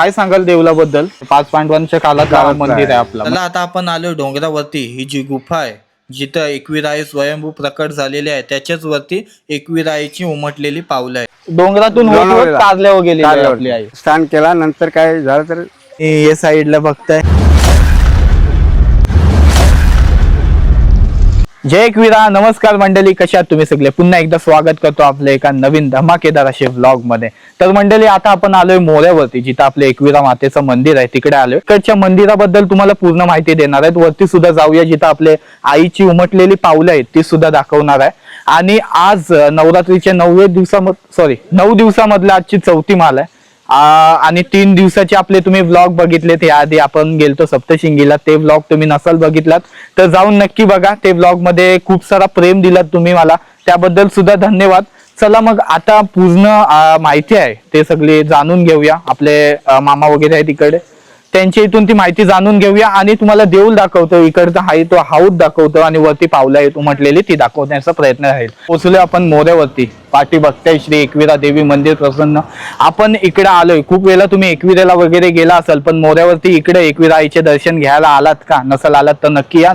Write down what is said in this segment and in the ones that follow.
काय सांगाल देवला बद्दल पाच पांडवांच्या काळात काळातलं मंदिर आहे. आपलं. चला आता आपण आलो डोंगरावरती. ही जी गुफा आहे जिथं एकविराई स्वयंभू प्रकट झालेले आहे त्याच्याच वरती एकविराईची उमटलेली पावलं आहे. डोंगरातून होत होत डोंगरावरला. कारल्यावर गेलेली आहे कारल्यावर. आपली आई. स्नान केला नंतर काय झालं तर? या साईडला बघताय. जय एकविरा नमस्कार मंडळी कशा तुम्ही सगळे? पुन्हा एकदा स्वागत करतो आपल्या एका नवीन धमाकेदार असे व्लॉगमध्ये तर मंडळी आता आपण आलोय मोऱ्यावरती जिथं आपलं एकविरा मातेचं मंदिर आहे तिकडे आलोय. इकडच्या मंदिराबद्दल तुम्हाला पूर्ण माहिती देणार आहेत वरती सुद्धा जाऊया जिथं आपले आईची उमटलेली पावलं आहेत ती सुद्धा दाखवणार आहे. आणि आज नवरात्रीच्या नववे दिवसामध्ये सॉरी नऊ दिवसामधला आजची चौथी माल आहे. आणि तीन दिवसाचे आपले तुम्ही व्लॉग बघितलेत याआधी आपण गेलतो सप्तशिंगीला. ते व्लॉग तुम्ही नसाल बघितलात. तर जाऊन नक्की बघा ते व्लॉगमध्ये खूप सारा प्रेम दिलात तुम्ही मला. त्याबद्दल सुद्धा धन्यवाद. चला मग आता पूर्ण माहिती आहे ते सगळे जाणून घेऊया. आपले मामा वगैरे आहे तिकडे. त्यांच्या इथून ती माहिती जाणून घेऊया आणि तुम्हाला देऊळ दाखवतो इकडचा हाई तो हाऊस दाखवतो आणि वरती पावलं आहेत म्हटलेली ती दाखवण्याचा प्रयत्न राहील. पोचलो आपण मोऱ्यावरती पाठी बघताय श्री एकविरा देवी मंदिर प्रसन्न. आपण इकडे आलोय खूप वेळा तुम्ही एकविरेला वगैरे गेला असाल पण मोऱ्यावरती इकडे एकविरा आईचे दर्शन घ्यायला आलात का? नसल आलात तर नक्की या.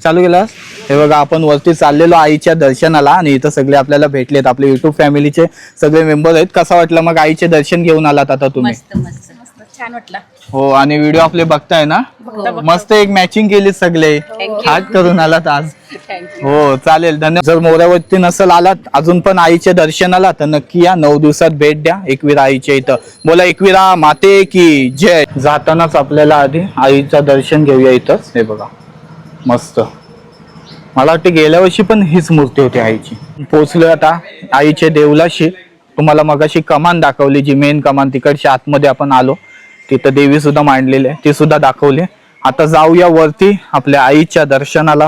चालू केलास हे बघा आपण वरती चाललेलो आईच्या दर्शनाला आणि इथं सगळे आपल्याला भेटलेत आपले युट्यूब फॅमिलीचे सगळे मेंबर आहेत. कसं वाटलं मग आईचे दर्शन घेऊन आलात आता तुम्ही? छान वाटलं. हो आणि व्हिडिओ आपले बघताय ना? मस्त एक मॅचिंग केली सगळे. हात करून आलात आज. हो चालेल. धन्यवाद. जर मोऱ्यावरती नसल आलात अजून पण आईचे दर्शनाला तर नक्की या. नऊ दिवसात भेट द्या एकविरा आईच्या इथं. बोला एकविरा माते की जय. जातानाच आपल्याला आधी आईचं दर्शन घेऊया इथंच. हे बघा. मस्त. मला वाटतं गेल्या वर्षी पण हीच मूर्ती होती आईची. पोचलो आता आईचे देवलाशी. तुम्हाला मगाशी कमान दाखवली जी मेन कमान तिकडच्या आतमध्ये आपण आलो. तिथं देवी सुद्धा मांडलेली आहे. ती सुद्धा दाखवली आता जाऊया वरती आपल्या आईच्या दर्शनाला.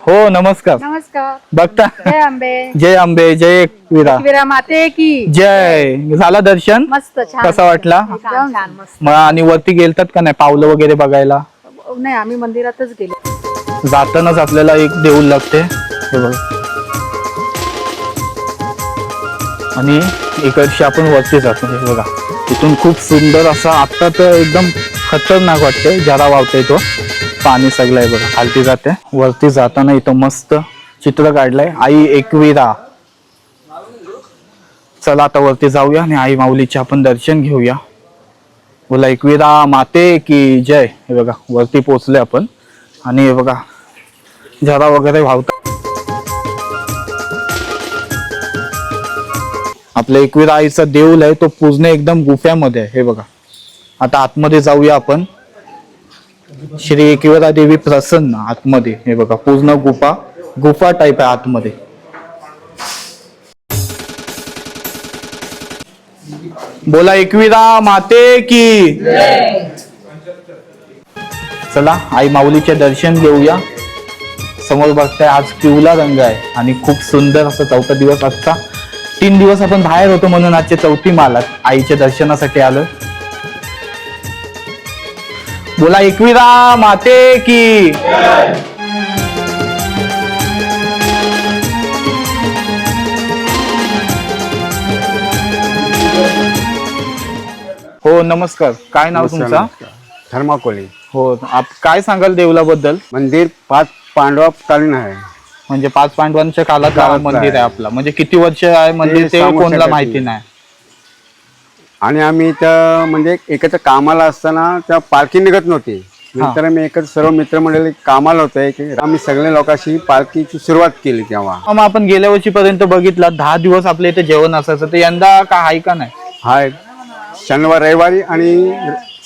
हो नमस्कार. नमस्कार. बघता. जय आंबे. जय आंबे जय विरा विरा माते की. जय. झाला दर्शन? मस्त छान. कसा वाटला? एकदम छान मस्त. मग आणि वरती गेलतात का नाही? पावलं वगैरे बघायला? नाही आम्ही मंदिरातच गेलो. जातानाच आपल्याला एक देऊळ लागते. हे बघा. आणि इकडची आपण वरती जातो. हे बघा. इथून खूप सुंदर असा आत्ता तर एकदम खतरनाक वाटते जरा वावतोय तो. पाणी सगळं आहे बघा खालती जाते. वरती जाताना इथं मस्त चित्र काढलंय. आई एकविरा. चला आता वरती जाऊया आणि आई माऊलीचे आपण दर्शन घेऊया. बोला एकविरा माते की जय. हे बघा वरती पोचले आपण. आणि हे बघा झरा वगैरे वाहतात आपल्या एकवीर आईचा देऊल आहे तो पूर्ण एकदम गुफ्यामध्ये आहे. हे बघा. आता आतमध्ये जाऊया आपण. श्री एकविरा देवी प्रसन्न आतमध्ये. हे बघा पूर्ण गुफा गुफा टाईप आहे आतमध्ये. बोला एकविरा माते की? चला आई माऊलीचे दर्शन घेऊया. समोर बघताय आज पिवला रंग आहे आणि खूप सुंदर असं चौथा दिवस आजचा. तीन दिवस आपण बाहेर होतो म्हणून आजचे चौथी मालात. आईच्या दर्शनासाठी आलो. बोला एकविरा माते की. हो नमस्कार. काय नाव तुमचं? थर्माकोली हो आप काय सांगाल देवलाबद्दल? मंदिर पाच पांडवाकालीन आहे. म्हणजे पाच पांडवांच्या काळात काळातलं मंदिर आहे आहे. आपलं. म्हणजे किती वर्ष आहे मंदिर ते ते कोणाला. माहिती नाही. आणि आम्ही इथं म्हणजे एकत्र कामाला असताना त्या पालखी निघत नव्हती. नंतर आम्ही एकत्र सर्व मित्रमंडळी कामाला होते. की आम्ही सगळ्या लोकांशी पालखीची सुरुवात केली तेव्हा. मग आपण गेल्या वर्षी पर्यंत बघितलं दहा दिवस आपल्या इथे जेवण असायचं. तर यंदा का आहे का नाही? हाय. शनिवार रविवारी आणि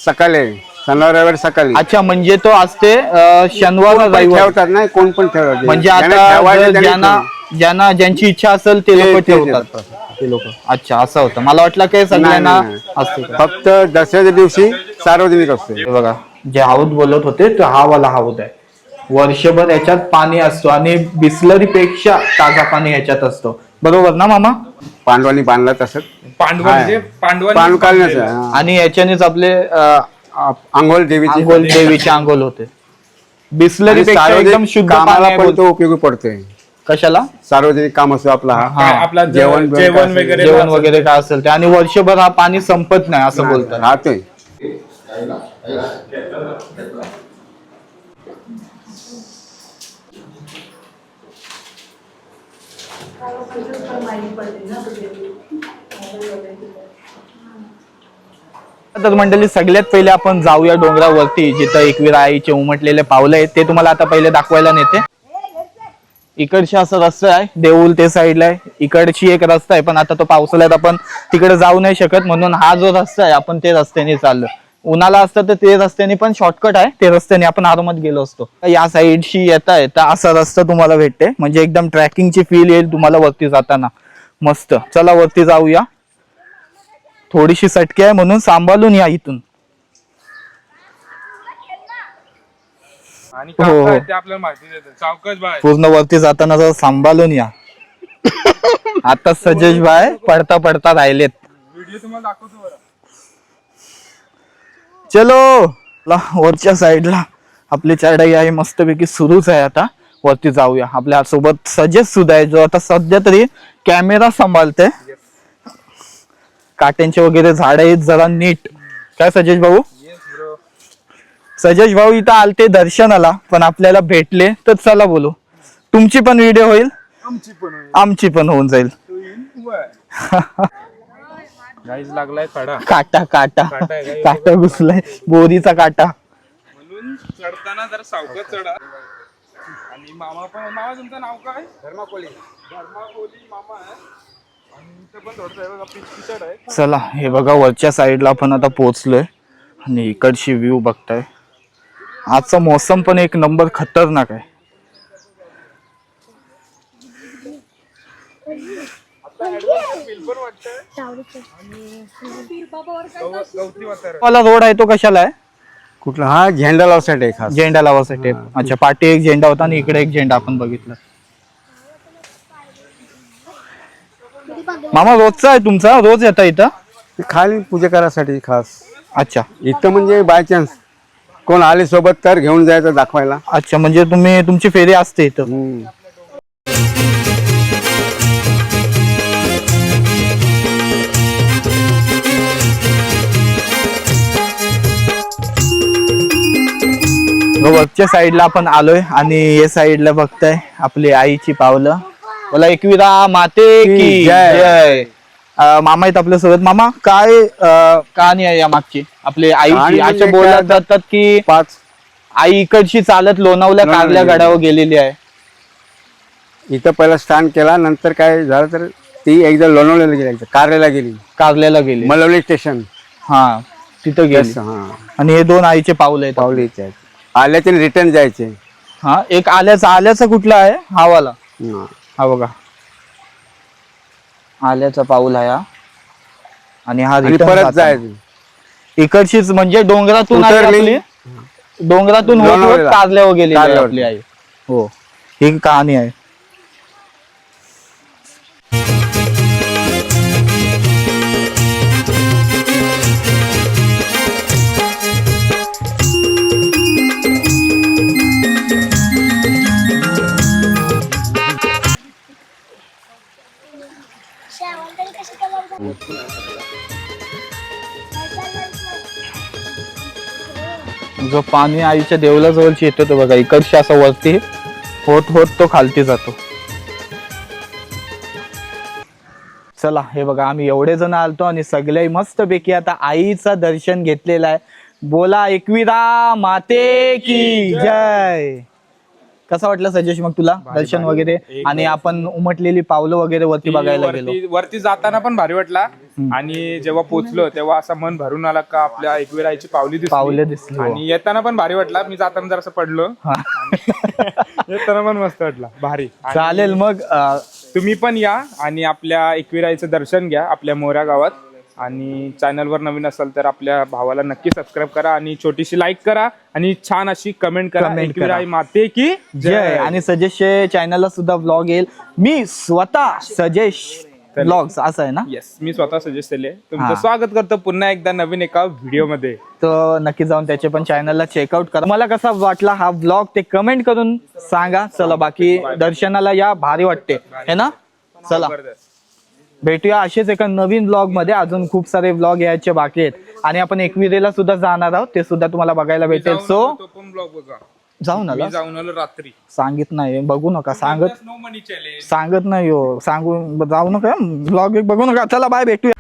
सकाळी. शनिवार रविवारी सकाळी अच्छा म्हणजे तो असते अं, शनिवार कोण पण रविवार ठेवतात नाही कोण पण ठेवतात म्हणजे ज्याने आता जर ज्यांना. ज्यांना ज्यांची इच्छा असेल ते ते- लोक ते ठेवतात. ते लोक अच्छा असं होतं मला वाटलं काय सगळ्यांना. असते का? फक्त दसऱ्याच्या दिवशी सार्वजनिक असते हे बघा जे हाऊद बोलत होते तो हा वाला हाऊद आहे वर्षभर याच्यात पाणी असतो आणि बिस्लरी पेक्षा ताजा पाणी याच्यात असतो बरोबर ना मामा पांडवांनी बांधला तसं पांडव. म्हणजे. आहे, हा. आणि याच्यानेच आपले अं, आंघोळ देवीची आंघोळ देवीचे आंघोळ होते. बिस्लरी एकदम शुद्ध कामाला पण. तो उपयोगी पडतोय कशाला? सार्वजनिक काम असतो आपला हा. आपला जेवण जेवण वगैरे जेवण वगैरे काय असेल ते. आणि वर्षभर हा पाणी संपत नाही असं बोलतात. राहतोय तर मंडळी सगळ्यात पहिले आपण जाऊया डोंगरावरती जिथं एकवीर आईचे उमटलेले पावलं आहेत. ते तुम्हाला आता पहिले दाखवायला नेते. इकडशी असं रस्ता आहे देऊल ते साईडला आहे. इकडची एक रस्ता आहे पण आता तो पावसाळ्यात आपण तिकडे जाऊ नाही शकत. म्हणून हा जो रस्ता आहे आपण ते रस्त्याने चाललो उन्हाला असतं तर ते रस्त्याने पण शॉर्टकट आहे. ते रस्त्याने आपण आरामात गेलो असतो. या साईडशी येता येता असा रस्ता तुम्हाला भेटते म्हणजे एकदम ट्रॅकिंगची फील येईल तुम्हाला वरती जाताना. मस्त. चला वरती जाऊया. थोडीशी सटकी आहे म्हणून सांभाळून या इथून. आणि हो, काय. काय ते आपल्याला माहिती देतात चौकच बाय. पूर्ण वरती जाताना जरा सांभाळून या. आता सजेश बाय पडता पडता राहिलेत. व्हिडिओ तुम्हाला दाखवतो बरं. चलो ला वरच्या साईडला आपली चढाई आहे मस्तपैकी सुरूच आहे आता. वरती जाऊया. आपल्यासोबत सजेश सुद्धा आहे जो आता सध्या तरी कॅमेरा सांभाळते काट्यांचे वगैरे झाड आहेत जरा नीट. काय सजेश भाऊ? सजेश भाऊ इथं आलते दर्शनाला पण आपल्याला भेटले तर चला बोलू. तुमची पण व्हिडिओ होईल? आमची पण होईल. आमची पण होऊन जाईल. लागलाय काटा काटा. काटा आहे का? काटा घुसलाय. बोरीचा काटा. म्हणून चढताना जरा सावकाश चढा. आणि मामा पण मामा तुमचं नाव काय? धर्माकोली. धर्माकोली मामा आहे पण चला हे बघा वरच्या साईडला आपण आता पोहोचलोय आणि इकडची व्ह्यू बघताय. आजचा मोसम पण एक नंबर खतरनाक आहे. वाला रोड आहे तो कशाला आहे? कुठला? हा झेंडा लावसाठी आहे झेंडा लावासाठी अच्छा पाठी एक झेंडा होता आणि इकडे एक झेंडा आपण बघितला. मामा रोजचा आहे तुमचा? रोज येता इथं? ते खाली पूजा करायसाठी खास. अच्छा. इथं म्हणजे बाय चान्स कोण आले सोबत तर घेऊन जायचं दाखवायला. अच्छा म्हणजे तुम्ही तुमची फेरी असते इथं. हम्म. वरच्या साईडला आपण आलोय आणि या साईडला बघताय आपली आईची पावलं. बोला एकविरा माते की जय. जय. अं, मामा आहेत सोबत. मामा काय अं, कहाणी आहे या मागची? आपली कहाणी आईची म्हणजे असे बोलत काय? जातात की पाच. आई इकडची चालत लोणावल्या कारल्या. गडावर गेलेली आहे. इथं पहिला स्टँड केला नंतर काय झालं तर ती एकदा लोणावळ्याला गेली एकदा कारल्याला गेली. कारल्याला गेली. मलवली स्टेशन हा तिथं गेली. हा. आणि हे दोन आईचे पावलं आहेत. पावली इथे आहेत. आल्याचे रिटर्न जायचे. हा एक आल्याचा आल्याचा कुठला आहे? हा वाला. हा. हा बघा आल्याचा पाऊल आहे हा आणि हा आणि return परत. जायचं इकडचीच म्हणजे डोंगरातून आई उतरली. आपली डोंगरातून होत होत लोणावळ्याला. कारल्यावर गेलेली आहे कारल्यावर. आपली आई हो ही कहाणी आहे जो पाणी आईच्या देवलाजवळची येतो तो बघा. इकडची असं वरती होत होत तो खालती जातो. चला हे बघा आम्ही एवढे जण आलतो आणि सगळे मस्त पैकी आता आईचं दर्शन घेतलेलं आहे. बोला एकविरा माते की जय. कसं वाटलं सजेश मग तुला दर्शन वगैरे? आणि आपण उमटलेली पावलं वगैरे वरती बघायला गेलो. वरती वरती जाताना पण भारी वाटला. आणि जेव्हा पोहोचलो तेव्हा असं मन भरून आला का आपल्या एकविरायची पावली दिसली. पावले दिसली हो. आणि येताना पण भारी वाटला. मी जाताना जरासं पडलो. येताना पण मस्त वाटला. भारी. आणि चालेल मग अं, तुम्ही पण या आणि आपल्या एकविराईचं दर्शन घ्या आपल्या मोऱ्या गावात. आणि चॅनलवर नवीन असाल तर आपल्या भावाला नक्की सबस्क्राईब करा आणि छोटीशी लाईक करा आणि छान अशी कमेंट करा. Comment एकविराई. माते की जय. आणि सजेश चॅनलला सुद्धा ब्लॉग येईल. मी स्वतः सजेश ब्लॉग्स असं आहे ना? येस मी स्वतः सजेस्ट केले हा. तुमचं स्वागत करतो पुन्हा एकदा नवीन एका व्हिडिओमध्ये. तर नक्की जाऊन त्याचे पण चॅनलला चेकआउट करा. मला कसा वाटला हा ब्लॉग ते कमेंट करून सांगा. चला बाकी दर्शनाला या भारी वाटते. है ना? चला. भेटूया असेच एका नवीन ब्लॉगमध्ये. अजून खूप सारे ब्लॉग यायचे बाकी आहेत. आणि आपण एकविरेला सुद्धा जाणार आहोत. ते सुद्धा तुम्हाला बघायला भेटेल. सो तो पण ब्लॉग बघा. जाऊन मी आला जाऊन आलो रात्री. सांगित नाही बघू नका सांगत नो मनी चॅलेंज सांगत नाही हो सांगू जाऊ नका ब्लॉग बघू नका चला बाय भेटूया.